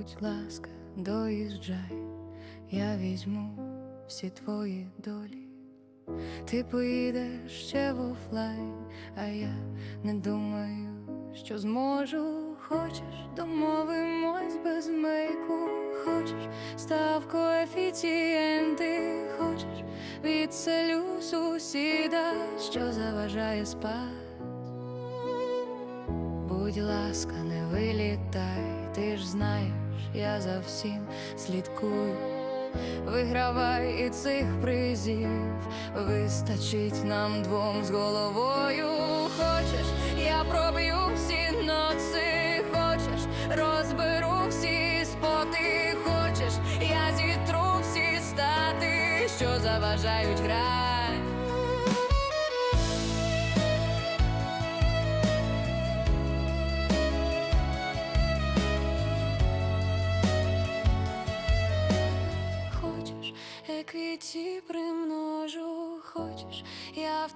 будь ласка, доїжджай, я візьму всі твої долі. Ти поїдеш ще в офлайн, а я не думаю, що зможу. Хочеш, домовимось без мейку, хочеш, став коефіцієнти, хочеш, відселю сусіда, що заважає спать. Будь ласка, не вилітай, ти ж знаєш, я за всім слідкую. Вигравай і цих призів, вистачить нам двом з головою. Хочеш, я проб'ю всі ноци, хочеш, розберу всі споти, хочеш, я зітру всі стати, що заважають грати.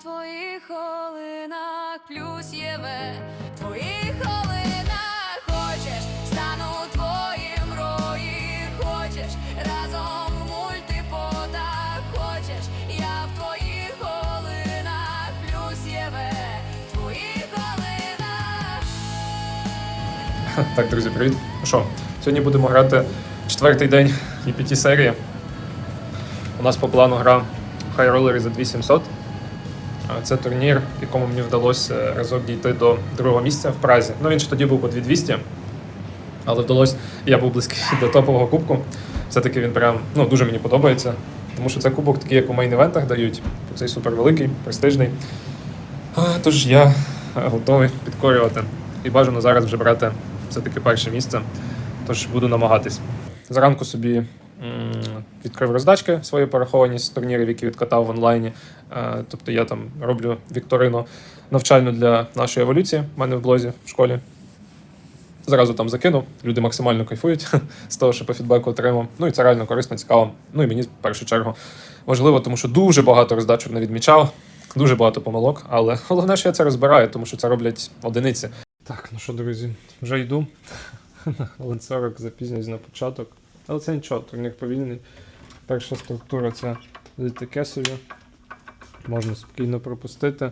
Твоїх холинах, плюс єве в твоїх холинах, хочеш, стану твоїм рої, хочеш, разом в мультипотах, хочеш, я в твоїх холинах, плюс єве в. Так, друзі, привіт. Ну що, сьогодні будемо грати четвертий день EPT серії. У нас по плану гра High Roller за 2700. Це турнір, в якому мені вдалося разок дійти до другого місця в Празі. Ну він ж тоді був по 2200, але вдалося, я був близький до топового кубку. Все-таки він прям ну, дуже мені подобається. Тому що це кубок такий, як у мейн-івентах дають. Цей супер великий, престижний. Тож я готовий підкорювати. І бажано зараз вже брати все-таки перше місце. Тож буду намагатись. Зранку собі відкрив роздачки свої пораховані з турнірів, які відкатав в онлайні. Е, Тобто я там роблю вікторину навчальну для нашої еволюції в мене в блозі в школі. Зразу там закинув, люди максимально кайфують з того, що по фідбеку отримав. Ну і це реально корисно, цікаво. Ну і мені в першу чергу важливо, тому що дуже багато роздачок не відмічав, дуже багато помилок, але головне, що я це розбираю, тому що це роблять одиниці. Так, ну що, друзі, вже йду. Хвилин 40 запізнююсь на початок. Але це нічого, турнір повільний. Перша структура це таке собі. Можна спокійно пропустити.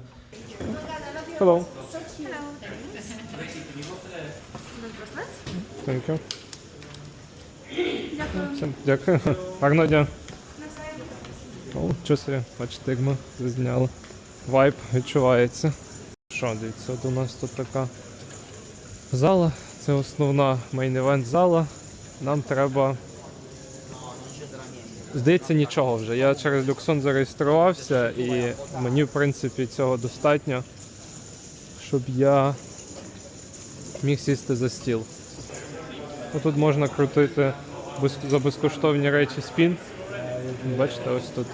Hello. Thank you. Дякую. Дякую. Гарного дня. О, собі, бачите, як ми зазняли. Вайб відчувається. Що, дивіться, от у нас тут така зала. Це основна мейн-евент зала. Нам треба. Здається, нічого вже. Я через Люксон зареєструвався і мені, в принципі, цього достатньо, щоб я міг сісти за стіл. Ну, Тут можна крутити за безкоштовні речі спін. Бачите, ось тут.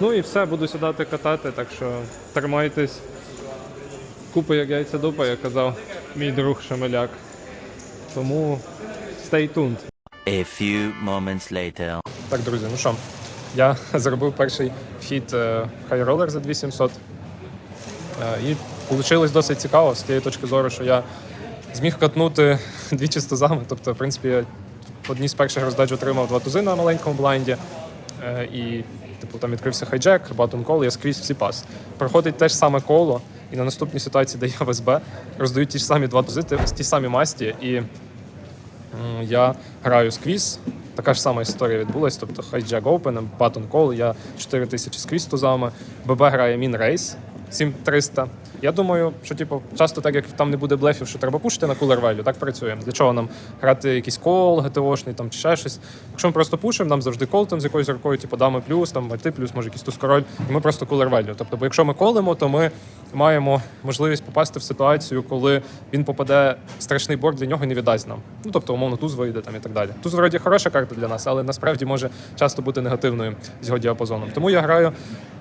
Ну і все, буду сідати катати, так що тримайтесь. Купи як яйця дупа, як казав мій друг Шемеляк. Тому stay tuned. A few moments later. Так, друзі, ну що, я зробив перший вхід High Roller за 2700. Е, І вийшло досить цікаво з тієї точки зору, що я зміг катнути двічі з тузами. Тобто, в принципі, я в одній з перших роздач отримав два тузи на маленькому блайнді. Е, І типу, там відкрився хайджек, батон кол, я скрізь всі пас. Проходить те ж саме коло, і на наступній ситуації, де я в СБ, роздають ті ж самі два тузи, ті- самі масті. І я граю сквіз. Така ж сама історія відбулась. Тобто хайджак Open, Button Call, я 4000 тисячі сквіз тузами. ББ грає Мін Рейс 7300. Я думаю, що типу, часто так як там не буде блефів, що треба пушити на кулер value, так працюємо. Для чого нам грати якийсь кол, ГТОшний там чи ще щось. Якщо ми просто пушимо, нам завжди кол там з якоюсь рукою, типу дами плюс, там альти плюс, може якийсь туз король, і ми просто кулер value. Тобто, бо якщо ми колимо, то ми маємо можливість попасти в ситуацію, коли він попаде страшний борт для нього і не віддасть нам. Ну тобто, умовно, туз вийде там і так далі. Туз вроді хороша карта для нас, але насправді може часто бути негативною з його діапазоном. Тому я граю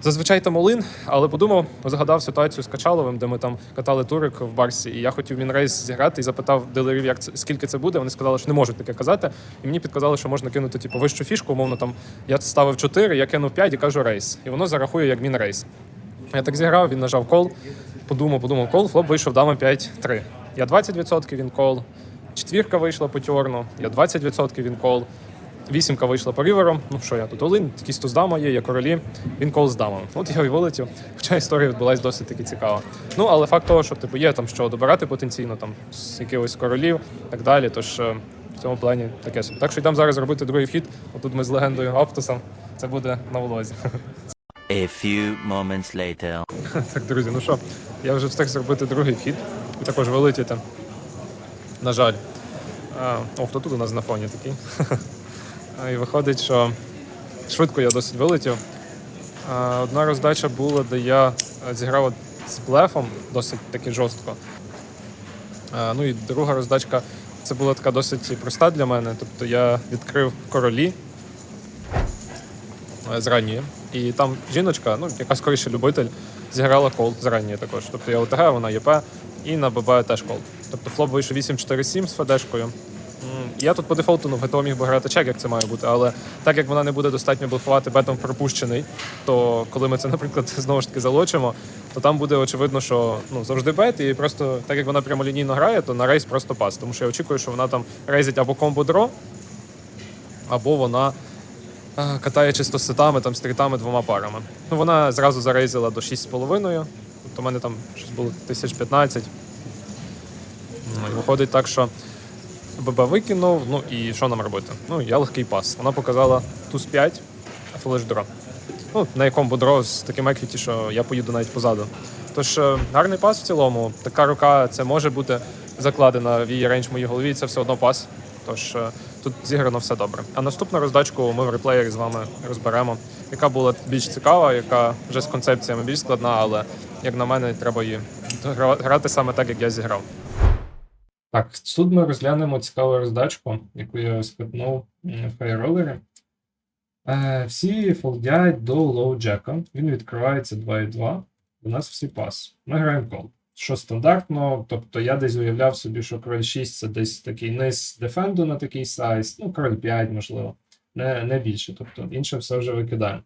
зазвичай там олин, але подумав, згадав ситуацію з Качаловим, де ми там катали турик в барсі, і я хотів мінрейс зіграти і запитав дилерів, як це скільки це буде. Вони сказали, що не можуть таке казати. І мені підказали, що можна кинути типу вищу фішку. Умовно там я ставив 4, я кинув 5 і кажу рейс. І воно зарахує як мінрейс. Я так зіграв, він нажав кол, подумав, подумав кол, флоп вийшов дама 5-3. Я 20%, він кол. четвірка вийшла по тьорну, я 20% він кол. Вісімка вийшла по ріверам. Ну що я тут олин, якісь туз дама є, є королі, він кол з дамами. От я і вилетів. Хоча історія відбулась досить таки цікава. Ну але факт того, що типу є там що добирати потенційно, там з якихось королів і так далі. Тож е, в цьому плані таке собі. Так що йдемо зараз робити другий вхід. Отут ми з легендою Аптусом. Це буде на влозі. A few moments later. Так, друзі, ну що, я вже встиг зробити другий вхід і також вилетіти. На жаль. А, о, хто тут у нас на фоні такий? І виходить, що швидко я досить вилетів. Одна роздача була, де я е, зіграв з блефом досить таки жорстко. Ну і друга роздачка це була така досить проста для мене. Тобто я відкрив королі е, з ранньої. І там жіночка, ну, яка скоріше любитель, зіграла кол з ранньої також. Тобто я ОТГ, вона ЄП, і на ББ теж кол. Тобто флоп вийшов 8-4-7 з федешкою. Я тут по дефолту ну, ГТО міг би грати чек, як це має бути, але так як вона не буде достатньо блефувати бетом пропущений, то коли ми це, наприклад, знову ж таки залочимо, то там буде очевидно, що ну, завжди бет, і просто так як вона прямолінійно грає, то на рейс просто пас. Тому що я очікую, що вона там рейзить або комбо дро, або вона катає чисто сетами, там, стрітами двома парами. Ну, вона зразу зарейзила до 6,5, тобто в мене там щось було 1015. Ну, і виходить так, що ББ викинув, ну і що нам робити? Ну, я легкий пас. Вона показала туз 5, флеш дро. Ну, на якому дро з таким еквіті, що я поїду навіть позаду. Тож е, гарний пас в цілому. Така рука це може бути закладена в її рейндж моїй голові, це все одно пас. Тож е, тут зіграно все добре. А наступну роздачку ми в реплеєрі з вами розберемо, яка була більш цікава, яка вже з концепціями більш складна, але як на мене, треба її грати саме так, як я зіграв. Так, тут ми розглянемо цікаву роздачку, яку я спитнув в хайролері. Е, всі фолдять до лоу-джека. Він відкривається 2,2. У нас всі пас. Ми граємо кол. Що стандартно, тобто я десь уявляв собі, що король 6 це десь такий низ дефенду на такий сайз, ну, король 5, можливо, не, не більше. Тобто інше все вже викидаємо.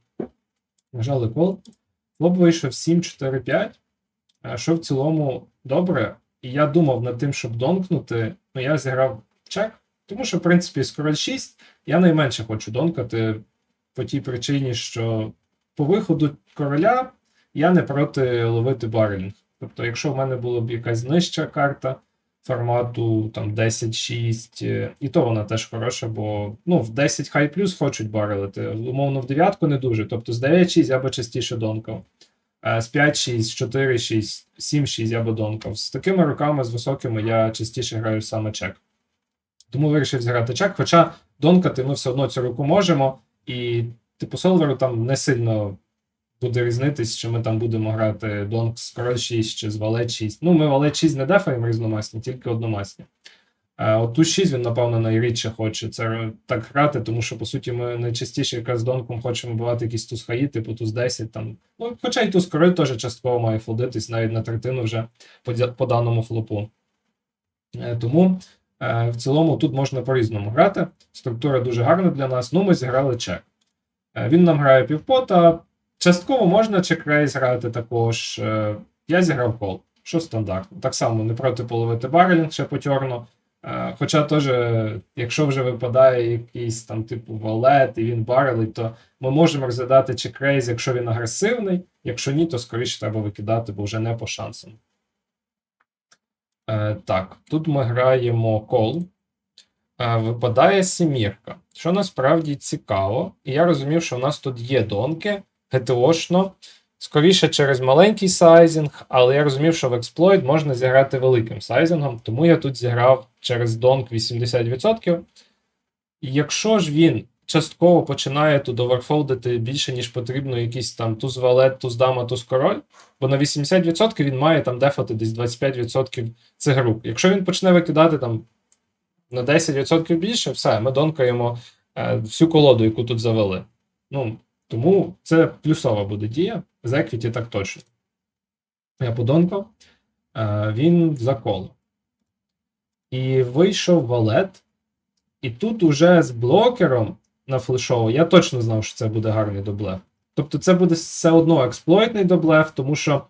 Нажали кол. Флоп вийшов 7-4-5, е, що в цілому добре. І я думав над тим, щоб донкнути, ну я зіграв чек, тому що, в принципі, з король 6 я найменше хочу донкати по тій причині, що по виходу короля я не проти ловити барелінг. Тобто, якщо в мене була б якась нижча карта формату там 10-6, е, і то вона теж хороша, бо ну, в 10 хай плюс хочуть барелити. Умовно, в дев'ятку не дуже. Тобто з 9-6 я би частіше донкав. Е, З 5-6, 4-6, 7-6 я би донкав. З такими руками, з високими, я частіше граю саме чек. Тому вирішив зіграти чек. Хоча донкати ми все одно цю руку можемо, і типу солверу там не сильно буде різнитись, чи ми там будемо грати донк з король 6 чи з валет 6. Ну, ми валет 6 не дефаємо різномасні, тільки одномасні. А от ту 6 він, напевно, найрідше хоче це так грати, тому що, по суті, ми найчастіше якраз донком хочемо бувати якісь туз хаї, типу туз 10. Там. Ну, хоча й туз король теж частково має флодитись навіть на третину вже по, по даному флопу. Е, Тому е, в цілому тут можна по-різному грати. Структура дуже гарна для нас. Ну, ми зіграли чек. Е, Він нам грає півпота. Частково можна чек-рейс грати також. Е, Я зіграв кол, що стандартно. Так само не проти половити барелінг ще потьорно. Е, Хоча теж, е, якщо вже випадає якийсь там типу валет і він барелить, то ми можемо розглядати чек-рейс, якщо він агресивний. Якщо ні, то скоріше треба викидати, бо вже не по шансам. Е, так, тут ми граємо кол. Випадає сімірка, що насправді цікаво. І я розумів, що в нас тут є донки ГТОшно, скоріше через маленький сайзинг, але я розумів, що в експлойт можна зіграти великим сайзингом, тому я тут зіграв через донк 80%. І якщо ж він частково починає тут оверфолдити більше, ніж потрібно, якийсь там туз валет, туз дама, туз король, бо на 80% він має там дефати десь 25% цих груп. Якщо він почне викидати там на 10% більше, все, ми донкаємо е, всю колоду, яку тут завели. Ну, тому це плюсова буде дія. З Equity так точно. Я подонкав, е, він за коло. І вийшов валет. І тут уже з блокером на флешоу я точно знав, що це буде гарний доблеф. Тобто, це буде все одно експлойтний доблеф, тому що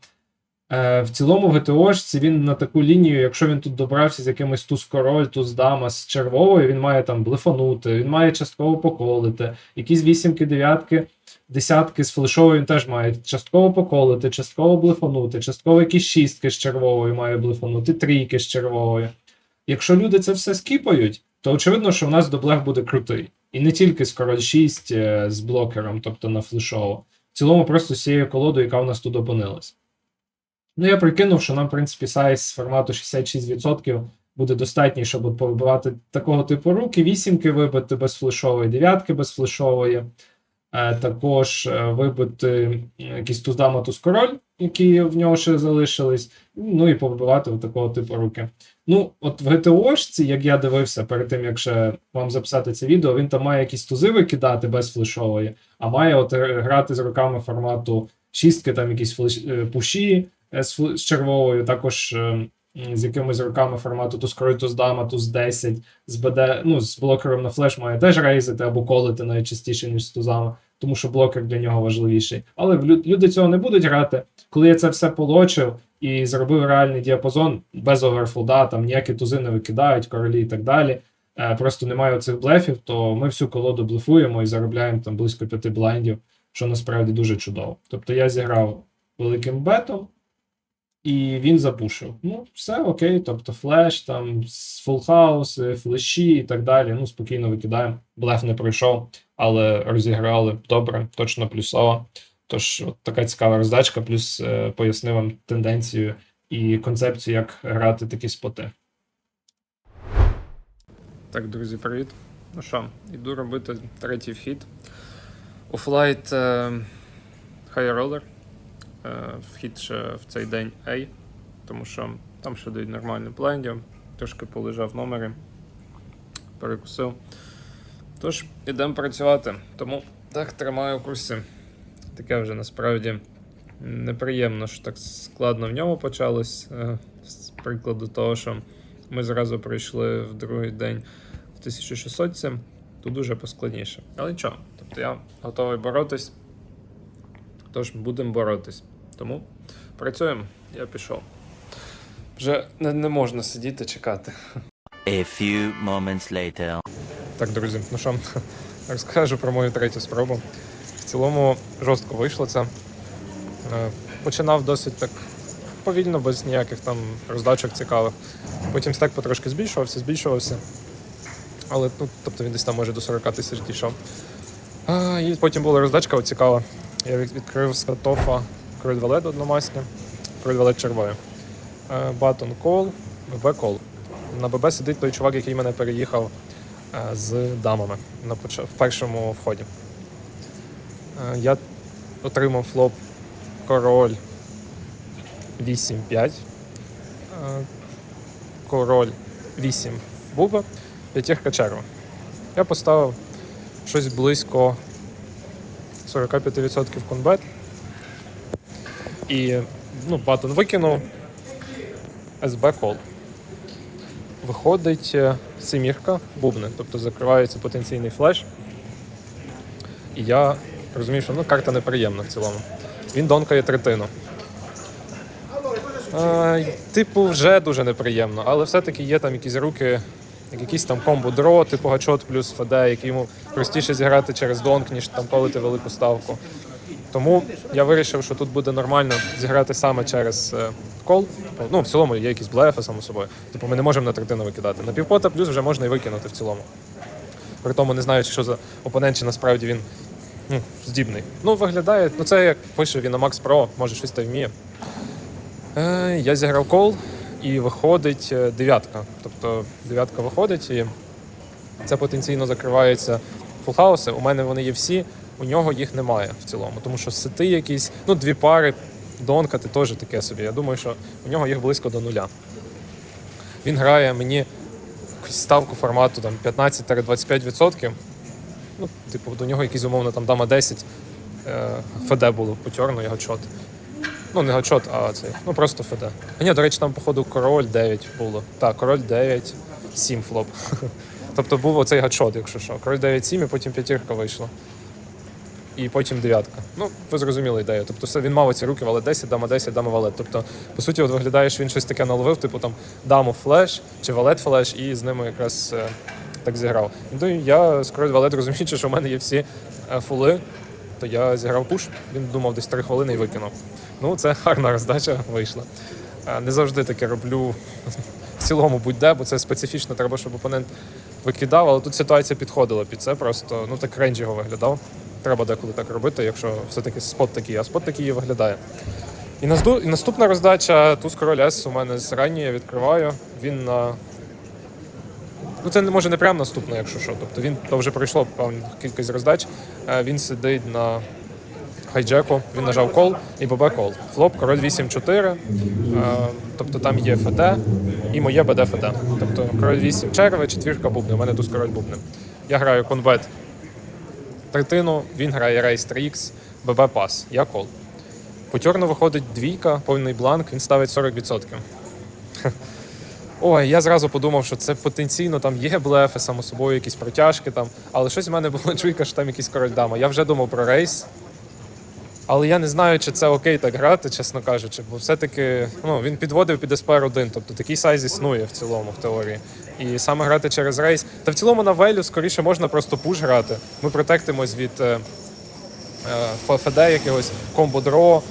Е, в цілому в ГТОшці він на таку лінію, якщо він тут добрався з якимось туз король, туз дама з червовою, він має там блефанути, він має частково поколити, якісь вісімки, дев'ятки, десятки з флешовою він теж має частково поколити, частково блефанути, частково якісь шістки з червовою має блефанути, трійки з червовою. Якщо люди це все скіпають, то очевидно, що в нас доблег буде крутий. І не тільки з король 6 е, з блокером, тобто на флешово. В цілому просто з цією колодою, яка в нас тут опинилась. Ну, я прикинув, що нам, в принципі, сайз з формату 66% буде достатній, щоб повибивати такого типу руки, вісімки вибити без флешової, дев'ятки без флешової. Е, також е, вибити якісь туздама туз король, які в нього ще залишились. Ну і повибивати от такого типу руки. Ну, от в ГТОшці, як я дивився перед тим, як ще вам записати це відео, він там має якісь тузи викидати без флешової, а має от грати з руками формату шістки, там якісь флеш... е, пуші з, червовою, також е, з якимись руками формату туз король, туз дама, туз 10, з БД, ну, з блокером на флеш має теж рейзити або колити найчастіше, ніж з тузами, тому що блокер для нього важливіший. Але люди цього не будуть грати. Коли я це все полочив і зробив реальний діапазон без оверфолда, там ніякі тузи не викидають, королі і так далі. е, Просто немає оцих блефів, то ми всю колоду блефуємо і заробляємо там близько п'яти блайндів, що насправді дуже чудово. Тобто я зіграв великим бетом, і він запушив. Ну, все окей, тобто флеш, там фул хаус, флеші і так далі. Ну, спокійно викидаємо. Блеф не пройшов, але розіграли добре, точно плюсово. Тож, от така цікава роздачка, плюс е, пояснив вам тенденцію і концепцію, як грати такі споти. Так, друзі, привіт. Ну що, іду робити третій вхід. Офлайт е, High Roller. Е, вхід ще в цей день A, тому що там ще дають нормальні блендів. Трошки полежав в номері, перекусив. Тож, ідемо працювати. Тому так тримаю в курсі. Таке вже насправді неприємно, що так складно в ньому почалось. е, З прикладу того, що ми зразу прийшли в другий день в 1600 тут дуже поскладніше. Але нічого, тобто я готовий боротись. Тож будемо боротись. Тому працюємо, я пішов. Вже не, не можна сидіти чекати. A few moments later. Так, друзі, ну що, розкажу про мою третю спробу. В цілому жорстко вийшло це. Е, Починав досить так повільно, без ніяких там роздачок цікавих. Потім стек потрошки збільшувався, збільшувався. Але ну, тобто він десь там може до 40 тисяч дійшов. А, і потім була роздачка цікава. Я відкрив з катофа Кроль Валет одномасні, Кроль Валет червою. Батон кол, ББ кол. На ББ сидить той чувак, який мене переїхав е, з дамами на в першому вході. Е, Я отримав флоп король 8-5. е, Король 8 буба, п'ятірка черва. Я поставив щось близько 45% конбет. І ну, батон викинув. СБ кол. Виходить е, семірка бубни, тобто закривається потенційний флеш. І я розумію, що ну, карта неприємна в цілому. Він донкає третину. Е, типу, вже дуже неприємно, але все-таки є там якісь руки, як якийсь там комбо дро, типу гачот плюс ФД, який йому простіше зіграти через донк, ніж там колити велику ставку. Тому я вирішив, що тут буде нормально зіграти саме через е, кол. Ну, в цілому є якісь блефи, само собою. Типу, ми не можемо на третину викидати. На півпота плюс вже можна і викинути в цілому. При тому, не знаючи, що за опонент, чи насправді він ну, здібний. Ну, виглядає, ну це як пише він на Max Pro, може щось та вміє. Е, я зіграв кол і виходить е, дев'ятка. Тобто дев'ятка виходить і це потенційно закривається фулхауси. У мене вони є всі, у нього їх немає в цілому. Тому що сети якісь, ну, дві пари, донкати теж таке собі. Я думаю, що у нього їх близько до нуля. Він грає мені ставку формату там 15-25%. Ну, типу, до нього якийсь умовно там дама 10 е, ФД було по чорну, його чот. Ну, не гачот, а цей. Ну просто ФД. А ні, до речі, там, походу, король 9 було. Так, король 9, 7 флоп. тобто був оцей гачот, якщо що. Король 9, 7 і потім п'ятірка вийшла. І потім дев'ятка. Ну, ви зрозуміли ідею. Тобто все, він мав ці руки, валет 10, дама 10, дама валет. Тобто, по суті, от що він щось таке наловив, типу там даму флеш чи валет флеш, і з ними якраз е, так зіграв. Ну і я з король валет розуміючи, що в мене є всі е, фули, то я зіграв пуш. Він думав десь 3 хвилини і викинув. Ну, це гарна роздача вийшла. Е, Не завжди таке роблю в цілому будь-де, бо це специфічно, треба, щоб опонент викидав, але тут ситуація підходила під це, просто ну так рейндж його виглядав. Треба деколи так робити, якщо все-таки спот такий, а спот такий і виглядає. І, наступна роздача туз король С у мене з я відкриваю. Він на. Ну, це може не прямо наступна, якщо що. Тобто він то вже пройшло певну кількість роздач. Е, Він сидить на хайджеку, він нажав кол і ББ кол. Флоп, король 8-4. Е, Тобто там є ФД і моє БД ФД. Тобто король 8 черви, четвірка бубни. У мене туз король бубни. Я граю конвет третину, він грає рейс 3х, ББ пас. Я кол. По тьорну виходить двійка, повний бланк, він ставить 40%. Ой, я зразу подумав, що це потенційно там є блефи, само собою, якісь протяжки там. Але щось в мене було чуйка, що там якийсь король дама. Я вже думав про рейс. Але я не знаю, чи це окей так грати, чесно кажучи, бо все-таки ну, він підводив під СПР 1, тобто такий сайз існує в цілому, в теорії. І саме грати через рейс. Та в цілому на велю скоріше можна просто пуш грати. Ми протектимось від е, е, ФД якогось комбо-дро,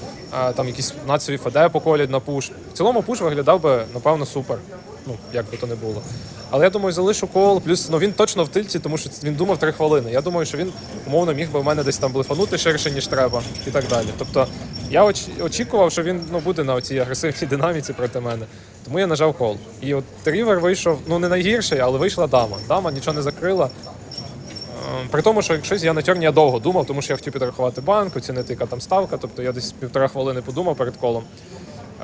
е, там якісь нацеві ФД поколять на пуш. В цілому пуш виглядав би, напевно, супер. Ну, як би то не було. Але я думаю, залишу кол. Плюс ну, він точно в тильті, тому що він думав 3 хвилини. Я думаю, що він умовно міг би в мене десь там блефанути ширше, ніж треба, і так далі. Тобто я оч- очікував, що він ну, буде на цій агресивній динаміці проти мене. Тому я нажав кол. І от рівер вийшов, ну не найгірший, але вийшла дама. Дама нічого не закрила. Е, При тому, що якщось я на тьорні я довго думав, тому що я хотів підрахувати банк, оцінити, яка там ставка. Тобто я десь півтора хвилини подумав перед колом.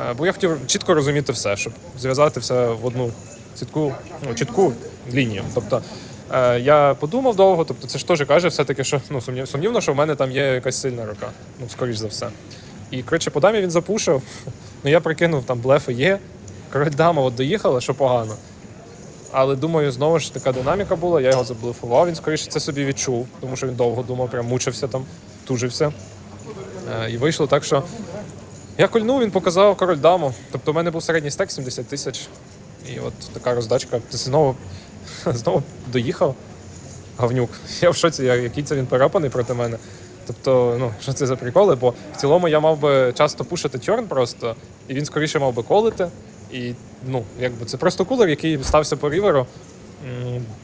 Е, Бо я хотів чітко розуміти все, щоб зв'язати все в одну чітку, ну, чітку лінію. Тобто е, я подумав довго, тобто це ж теж каже все-таки, що ну, сумнів, сумнівно, що в мене там є якась сильна рука, ну, скоріш за все. І коротше, по дамі він запушив. Ну я прикинув, там блефи є. Король дама от доїхала, що погано. Але думаю, знову ж така динаміка була, я його заблефував. Він скоріше це собі відчув, тому що він довго думав, прям мучився там, тужився. Е, І вийшло так, що я кольнув, він показав король даму. Тобто в мене був середній стек 70 тисяч. І от така роздачка. Знову, знову доїхав. Гавнюк. Я в шоці, який це він перепаний проти мене. Тобто, ну, що це за приколи? Бо в цілому я мав би часто пушити тьорн просто, і він скоріше мав би колити. І ну, якби це просто кулер, який стався по ріверу.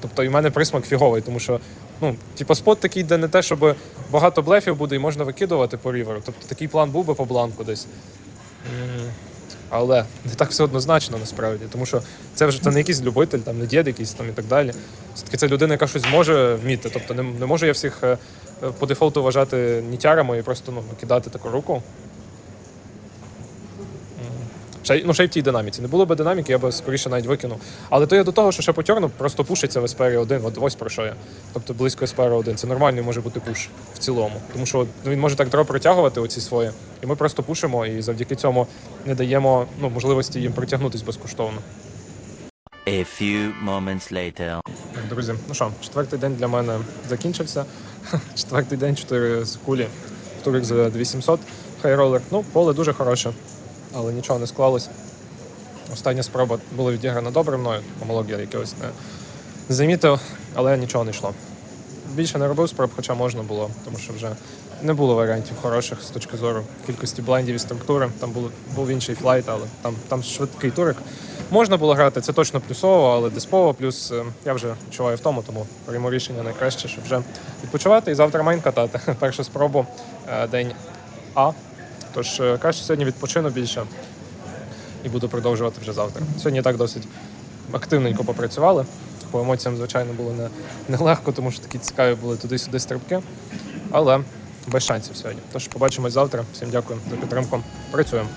Тобто і в мене присмак фіговий, тому що ну, типу, спот такий, де не те, щоб багато блефів буде і можна викидувати по ріверу. Тобто такий план був би по бланку десь. Але не так все однозначно насправді, тому що це вже це не якийсь любитель, там не дід якийсь там і так далі. Все-таки це людина, яка щось може вміти. Тобто не, не можу я всіх е, е, по дефолту вважати нітярами і просто ну, кидати таку руку. Ще, ну, ще й в тій динаміці. Не було б динаміки, я б скоріше навіть викинув. Але то я до того, що ще по просто пушиться в СПР 1, от ось про що я. Тобто близько СПР 1. Це нормальний може бути пуш в цілому. Тому що ну, він може так дроп протягувати оці свої. І ми просто пушимо і завдяки цьому не даємо ну, можливості їм притягнутись безкоштовно. A few moments later. Так, Друзі, ну що, четвертий день для мене закінчився. Четвертий день, 4 з кулі, турик за 2700. Хайролер. Ну, поле дуже хороше, але нічого не склалось. Остання спроба була відіграна добре мною, помилок я якогось не замітив, але нічого не йшло. Більше не робив спроб, хоча можна було, тому що вже не було варіантів хороших з точки зору кількості блайндів і структури. Там був, був інший флайт, але там, там швидкий турик. Можна було грати, це точно плюсово, але диспово. Плюс е, я вже відчуваю в тому, тому прийму рішення найкраще, щоб вже відпочивати і завтра майн катати. Першу спробу е, день А. Тож кажу, краще сьогодні відпочину більше і буду продовжувати вже завтра. Сьогодні так досить активненько попрацювали. По емоціям, звичайно, було не, нелегко, тому що такі цікаві були туди-сюди стрибки. Але без шансів сьогодні. Тож побачимось завтра. Всім дякую за підтримку. Працюємо.